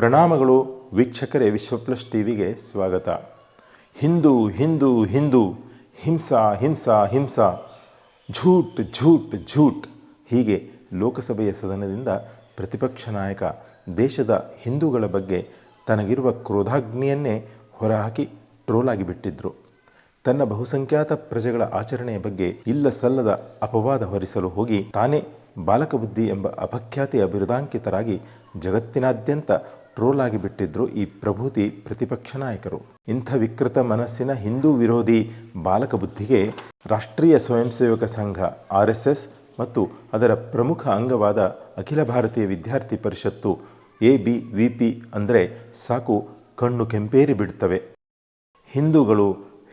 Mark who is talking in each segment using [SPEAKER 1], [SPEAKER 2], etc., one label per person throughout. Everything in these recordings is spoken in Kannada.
[SPEAKER 1] ಪ್ರಣಾಮಗಳು ವೀಕ್ಷಕರೇ ವಿಶ್ವ ಪ್ಲಸ್ ಟಿವಿಗೆ ಸ್ವಾಗತ. ಹಿಂದೂ ಹಿಂದೂ ಹಿಂದೂ, ಹಿಂಸಾ ಹಿಂಸಾ ಹಿಂಸಾ, ಝೂಟ್ ಝೂಟ್ ಝೂಟ್. ಹೀಗೆ ಲೋಕಸಭೆಯ ಸದನದಿಂದ ಪ್ರತಿಪಕ್ಷ ನಾಯಕ ದೇಶದ ಹಿಂದೂಗಳ ಬಗ್ಗೆ ತನಗಿರುವ ಕ್ರೋಧಾಗ್ನಿಯನ್ನೇ ಹೊರಹಾಕಿ ಟ್ರೋಲಾಗಿ ಬಿಟ್ಟಿದ್ರು. ತನ್ನ ಬಹುಸಂಖ್ಯಾತ ಪ್ರಜೆಗಳ ಆಚರಣೆಯ ಬಗ್ಗೆ ಇಲ್ಲ ಸಲ್ಲದ ಅಪವಾದ ಹೊರಿಸಲು ಹೋಗಿ ತಾನೇ ಬಾಲಕಬುದ್ಧಿ ಎಂಬ ಅಪಖ್ಯಾತಿಯ ಬಿರುದಾಂಕಿತರಾಗಿ ಜಗತ್ತಿನಾದ್ಯಂತ ಟ್ರೋಲ್ ಆಗಿ ಬಿಟ್ಟಿದ್ರು ಈ ಪ್ರಭೂತಿ ಪ್ರತಿಪಕ್ಷ ನಾಯಕರು. ಇಂಥ ವಿಕೃತ ಮನಸ್ಸಿನ ಹಿಂದೂ ವಿರೋಧಿ ಬಾಲಕ ಬುದ್ಧಿಗೆ ರಾಷ್ಟ್ರೀಯ ಸ್ವಯಂ ಸೇವಕ ಸಂಘ, ಆರ್ ಎಸ್ ಮತ್ತು ಅದರ ಪ್ರಮುಖ ಅಂಗವಾದ ಅಖಿಲ ಭಾರತೀಯ ವಿದ್ಯಾರ್ಥಿ ಪರಿಷತ್ತು, ಎ, ಬಿ, ವಿ, ಪಿ ಅಂದರೆ ಸಾಕು ಕಣ್ಣು ಕೆಂಪೇರಿ ಬಿಡುತ್ತವೆ ಹಿಂದೂಗಳು,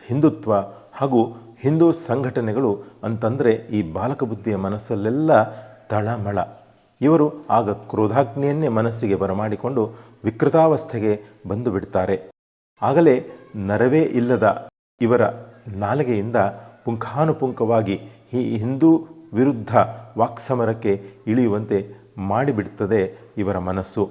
[SPEAKER 1] ಹಿಂದುತ್ವ ಹಾಗೂ ಹಿಂದೂ ಸಂಘಟನೆಗಳು ಅಂತಂದರೆ ಈ ಬಾಲಕ ಬುದ್ಧಿಯ ಮನಸ್ಸಲ್ಲೆಲ್ಲ ತಳಮಳ. ಇವರು ಆಗ ಕ್ರೋಧಾಗ್ನಿಯನ್ನೇ ಮನಸ್ಸಿಗೆ ಬರಮಾಡಿಕೊಂಡು ವಿಕೃತಾವಸ್ಥೆಗೆ ಬಂದು ಬಿಡ್ತಾರೆ. ಆಗಲೇ ನರವೇ ಇಲ್ಲದ ಇವರ ನಾಲಿಗೆಯಿಂದ ಪುಂಖಾನುಪುಂಖವಾಗಿ ಈ ಹಿಂದೂ ವಿರುದ್ಧ ವಾಕ್ಸಮರಕ್ಕೆ ಇಳಿಯುವಂತೆ ಮಾಡಿಬಿಡುತ್ತದೆ ಇವರ ಮನಸ್ಸು.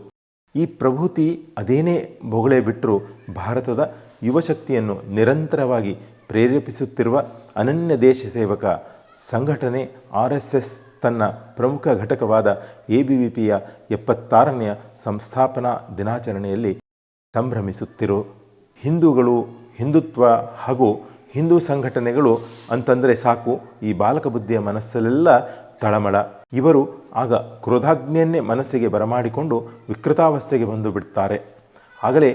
[SPEAKER 1] ಈ ಪ್ರಭೂತಿ ಅದೇನೇ ಬೊಗಳೇ ಬಿಟ್ಟರೂ ಭಾರತದ ಯುವಶಕ್ತಿಯನ್ನು ನಿರಂತರವಾಗಿ ಪ್ರೇರೇಪಿಸುತ್ತಿರುವ ಅನನ್ಯ ದೇಶ ಸೇವಕ ಸಂಘಟನೆ ಆರ್ ಎಸ್ ಎಸ್ ತನ್ನ ಪ್ರಮುಖ ಘಟಕವಾದ ಎ ಬಿ ವಿ ಪಿಯ ಎಪ್ಪತ್ತಾರನೆಯ ಸಂಸ್ಥಾಪನಾ ದಿನಾಚರಣೆಯಲ್ಲಿ ಸಂಭ್ರಮಿಸುತ್ತಿರು. ಹಿಂದೂಗಳು ಹಿಂದುತ್ವ ಹಾಗೂ ಹಿಂದೂ ಸಂಘಟನೆಗಳು ಅಂತಂದರೆ ಸಾಕು, ಈ ಬಾಲಕ ಬುದ್ಧಿಯ ಮನಸ್ಸಲ್ಲೆಲ್ಲ ತಳಮಳ. ಇವರು ಆಗ ಕ್ರೋಧಾಗ್ನಿಯನ್ನೇ ಮನಸ್ಸಿಗೆ ಬರಮಾಡಿಕೊಂಡು ವಿಕೃತಾವಸ್ಥೆಗೆ ಬಂದು ಬಿಡ್ತಾರೆ. ಆಗಲೇ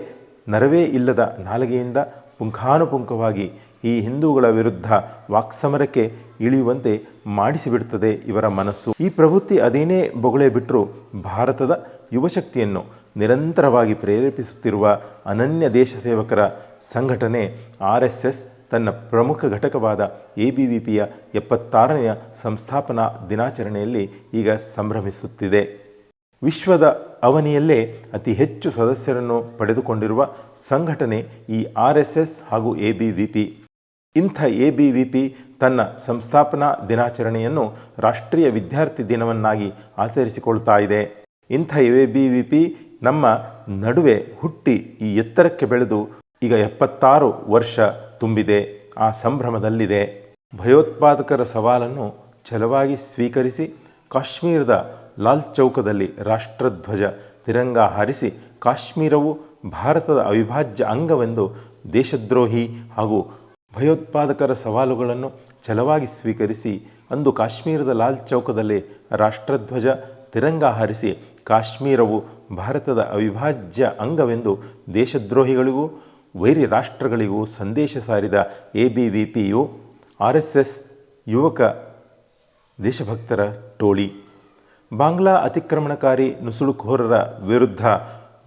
[SPEAKER 1] ನರವೇ ಇಲ್ಲದ ನಾಲಿಗೆಯಿಂದ ಪುಂಖಾನುಪುಂಖವಾಗಿ ಈ ಹಿಂದೂಗಳ ವಿರುದ್ಧ ವಾಕ್ಸಮರಕ್ಕೆ ಇಳಿಯುವಂತೆ ಮಾಡಿಸಿಬಿಡುತ್ತದೆ ಇವರ ಮನಸ್ಸು. ಈ ಪ್ರವೃತ್ತಿ ಅದೇನೇ ಬೊಗಳೆ ಬಿಟ್ಟರೂ ಭಾರತದ ಯುವಶಕ್ತಿಯನ್ನು ನಿರಂತರವಾಗಿ ಪ್ರೇರೇಪಿಸುತ್ತಿರುವ ಅನನ್ಯ ದೇಶ ಸೇವಕರ ಸಂಘಟನೆ ಆರ್ ಎಸ್ ಎಸ್ ತನ್ನ ಪ್ರಮುಖ ಘಟಕವಾದ ಎ ಬಿ ವಿ ಪಿಯ ಎಪ್ಪತ್ತಾರನೆಯ ಸಂಸ್ಥಾಪನಾ ದಿನಾಚರಣೆಯಲ್ಲಿ ಈಗ ಸಂಭ್ರಮಿಸುತ್ತಿದೆ. ವಿಶ್ವದ ಅವನಿಯಲ್ಲೇ ಅತಿ ಹೆಚ್ಚು ಸದಸ್ಯರನ್ನು ಪಡೆದುಕೊಂಡಿರುವ ಸಂಘಟನೆ ಈ ಆರ್ ಎಸ್ ಎಸ್ ಹಾಗೂ ಎ ಇಂಥ ಎ ಬಿ ವಿ ಪಿ ತನ್ನ ಸಂಸ್ಥಾಪನಾ ದಿನಾಚರಣೆಯನ್ನು ರಾಷ್ಟ್ರೀಯ ವಿದ್ಯಾರ್ಥಿ ದಿನವನ್ನಾಗಿ ಆಚರಿಸಿಕೊಳ್ತಾ ಇದೆ. ಇಂಥ ಎ ಬಿ ವಿ ಪಿ ನಮ್ಮ ನಡುವೆ ಹುಟ್ಟಿ ಈ ಎತ್ತರಕ್ಕೆ ಬೆಳೆದು ಈಗ ಎಪ್ಪತ್ತಾರು ವರ್ಷ ತುಂಬಿದೆ. ಆ ಸಂಭ್ರಮದಲ್ಲಿದೆ. ಭಯೋತ್ಪಾದಕರ ಸವಾಲನ್ನು ಛಲವಾಗಿ ಸ್ವೀಕರಿಸಿ ಕಾಶ್ಮೀರದ ಲಾಲ್ ಚೌಕದಲ್ಲಿ ರಾಷ್ಟ್ರಧ್ವಜ ತಿರಂಗ ಹಾರಿಸಿ ಕಾಶ್ಮೀರವು ಭಾರತದ ಅವಿಭಾಜ್ಯ ಅಂಗವೆಂದು ದೇಶದ್ರೋಹಿ ಹಾಗೂ ಭಯೋತ್ಪಾದಕರ ಸವಾಲುಗಳನ್ನು ಛಲವಾಗಿ ಸ್ವೀಕರಿಸಿ ಅಂದು ಕಾಶ್ಮೀರದ ಲಾಲ್ ಚೌಕದಲ್ಲಿ ರಾಷ್ಟ್ರಧ್ವಜ ತಿರಂಗ ಹಾರಿಸಿ ಕಾಶ್ಮೀರವು ಭಾರತದ ಅವಿಭಾಜ್ಯ ಅಂಗವೆಂದು ದೇಶದ್ರೋಹಿಗಳಿಗೂ ವೈರಿ ರಾಷ್ಟ್ರಗಳಿಗೂ ಸಂದೇಶ ಸಾರಿದ ಎ ಬಿ ವಿ ಪಿಯು, ಆರ್ ಎಸ್ ಎಸ್ ಯುವಕ ದೇಶಭಕ್ತರ ಟೋಳಿ. ಬಾಂಗ್ಲಾ ಅತಿಕ್ರಮಣಕಾರಿ ನುಸುಳುಕೋರರ ವಿರುದ್ಧ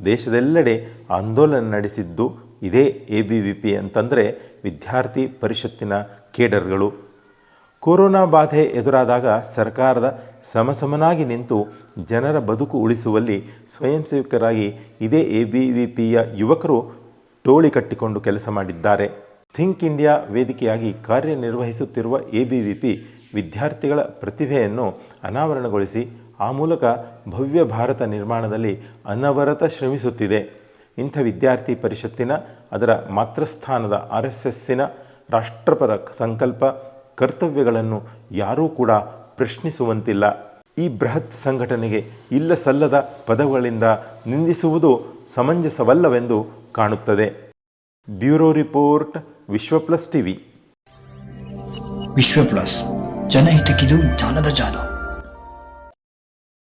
[SPEAKER 1] ದೇಶದೆಲ್ಲೆಡೆ ಆಂದೋಲನ ನಡೆಸಿದ್ದು ಇದೇ ಎ ಬಿ ವಿ ಪಿ ಅಂತಂದರೆ ವಿದ್ಯಾರ್ಥಿ ಪರಿಷತ್ತಿನ ಕೇಡರ್ಗಳು. ಕೊರೋನಾ ಬಾಧೆ ಎದುರಾದಾಗ ಸರ್ಕಾರದ ಸಮಸಮನಾಗಿ ನಿಂತು ಜನರ ಬದುಕು ಉಳಿಸುವಲ್ಲಿ ಸ್ವಯಂ ಸೇವಕರಾಗಿ ಇದೇ ಎ ಬಿ ವಿ ಪಿಯ ಯುವಕರು ಟೋಳಿ ಕಟ್ಟಿಕೊಂಡು ಕೆಲಸ ಮಾಡಿದ್ದಾರೆ. ಥಿಂಕ್ ಇಂಡಿಯಾ ವೇದಿಕೆಯಾಗಿ ಕಾರ್ಯನಿರ್ವಹಿಸುತ್ತಿರುವ ಎ ಬಿ ವಿ ಪಿ ವಿದ್ಯಾರ್ಥಿಗಳ ಪ್ರತಿಭೆಯನ್ನು ಅನಾವರಣಗೊಳಿಸಿ ಆ ಮೂಲಕ ಭವ್ಯ ಭಾರತ ನಿರ್ಮಾಣದಲ್ಲಿ ಅನವರತ ಶ್ರಮಿಸುತ್ತಿದೆ. ಇಂಥ ವಿದ್ಯಾರ್ಥಿ ಪರಿಷತ್ತಿನ ಅದರ ಮಾತೃಸ್ಥಾನದ ಆರ್ ಎಸ್ ಎಸ್ಸಿನ ರಾಷ್ಟ್ರಪರ ಸಂಕಲ್ಪ ಕರ್ತವ್ಯಗಳನ್ನು ಯಾರೂ ಕೂಡ ಪ್ರಶ್ನಿಸುವಂತಿಲ್ಲ. ಈ ಬೃಹತ್ ಸಂಘಟನೆಗೆ ಇಲ್ಲ ಸಲ್ಲದ ಪದಗಳಿಂದ ನಿಂದಿಸುವುದು ಸಮಂಜಸವಲ್ಲವೆಂದು ಕಾಣುತ್ತದೆ. Bureau report, Vishwa plus TV.
[SPEAKER 2] Vishwa plus, ಜನಹಿತಕ್ಕಿದು ಜ್ಞಾನದ ಜಾಲ.